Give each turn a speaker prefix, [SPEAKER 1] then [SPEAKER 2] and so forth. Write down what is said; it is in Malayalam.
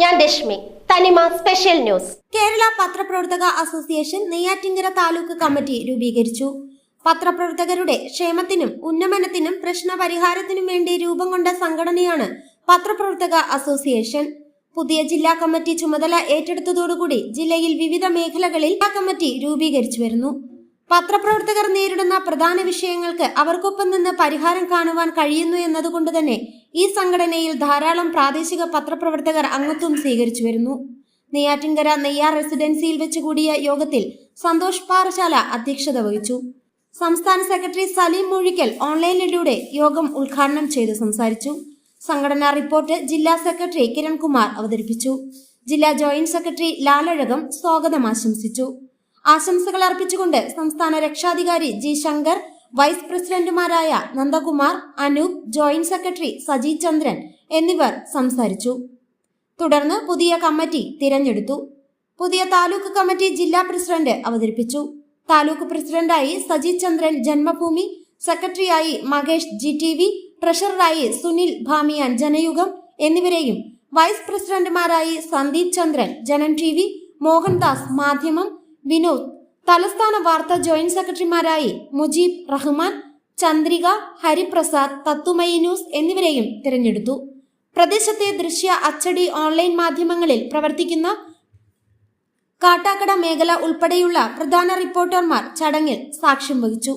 [SPEAKER 1] ഞാൻ രശ്മി. തനിമ സ്പെഷ്യൽ ന്യൂസ്.
[SPEAKER 2] കേരള പത്രപ്രവർത്തക അസോസിയേഷൻ നെയ്യാറ്റിങ്കര താലൂക്ക് കമ്മിറ്റി രൂപീകരിച്ചു. പത്രപ്രവർത്തകരുടെ ക്ഷേമത്തിനും ഉന്നമനത്തിനും പ്രശ്നപരിഹാരത്തിനും വേണ്ടി രൂപം കൊണ്ട സംഘടനയാണ് പത്രപ്രവർത്തക അസോസിയേഷൻ. പുതിയ ജില്ലാ കമ്മിറ്റി ചുമതല ഏറ്റെടുത്തതോടുകൂടി ജില്ലയിൽ വിവിധ മേഖലകളിൽ കമ്മിറ്റി രൂപീകരിച്ചു വരുന്നു. പത്രപ്രവർത്തകർ നേരിടുന്ന പ്രധാന വിഷയങ്ങൾക്ക് അവർക്കൊപ്പം നിന്ന് പരിഹാരം കാണുവാൻ കഴിയുന്നു എന്നതുകൊണ്ട് തന്നെ ഈ സംഘടനയിൽ ധാരാളം പ്രാദേശിക പത്രപ്രവർത്തകർ അംഗത്വം സ്വീകരിച്ചു വരുന്നു. നെയ്യാറ്റിൻകര നെയ്യാർ റെസിഡൻസിയിൽ വെച്ച് കൂടിയ യോഗത്തിൽ സന്തോഷ് പാറശാല അധ്യക്ഷത വഹിച്ചു. സംസ്ഥാന സെക്രട്ടറി സലീം മൂഴിക്കൽ ഓൺലൈനിലൂടെ യോഗം ഉദ്ഘാടനം ചെയ്ത് സംസാരിച്ചു. സംഘടനാ റിപ്പോർട്ട് ജില്ലാ സെക്രട്ടറി കിരൺകുമാർ അവതരിപ്പിച്ചു. ജില്ലാ ജോയിന്റ് സെക്രട്ടറി ലാലഴകം സ്വാഗതം ആശംസിച്ചു. ആശംസകൾ അർപ്പിച്ചുകൊണ്ട് സംസ്ഥാന രക്ഷാധികാരി ജി ശങ്കർ വൈസ് പ്രസിഡന്റുമാരായ നന്ദകുമാർ അനൂപ് ജോയിന്റ് സെക്രട്ടറി സജി ചന്ദ്രൻ എന്നിവർ സംസാരിച്ചു. തുടർന്ന് പുതിയ കമ്മിറ്റി തിരഞ്ഞെടുത്തു. പുതിയ താലൂക്ക് കമ്മിറ്റി ജില്ലാ പ്രസിഡന്റ് അവതരിപ്പിച്ചു. താലൂക്ക് പ്രസിഡന്റായി സജി ചന്ദ്രൻ ജന്മഭൂമി സെക്രട്ടറിയായി മകേഷ് ജി ടി വി ട്രഷററായി സുനിൽ ഭാമിയാൻ ജനയുഗം എന്നിവരെയും വൈസ് പ്രസിഡന്റുമാരായി സന്ദീപ് ചന്ദ്രൻ ജനൻ ടി വി മോഹൻദാസ് മാധ്യമം വിനോദ്. തലസ്ഥാന വാർത്താ ജോയിന്റ് സെക്രട്ടറിമാരായി മുജീബ് റഹ്മാൻ ചന്ദ്രിക ഹരിപ്രസാദ് തത്തുമയി ന്യൂസ് എന്നിവരെയും തിരഞ്ഞെടുത്തു. പ്രദേശത്തെ ദൃശ്യ അച്ചടി ഓൺലൈൻ മാധ്യമങ്ങളിൽ പ്രവർത്തിക്കുന്ന കാട്ടാക്കട മേഖല ഉൾപ്പെടെയുള്ള പ്രധാന റിപ്പോർട്ടർമാർ ചടങ്ങിൽ സാക്ഷ്യം വഹിച്ചു.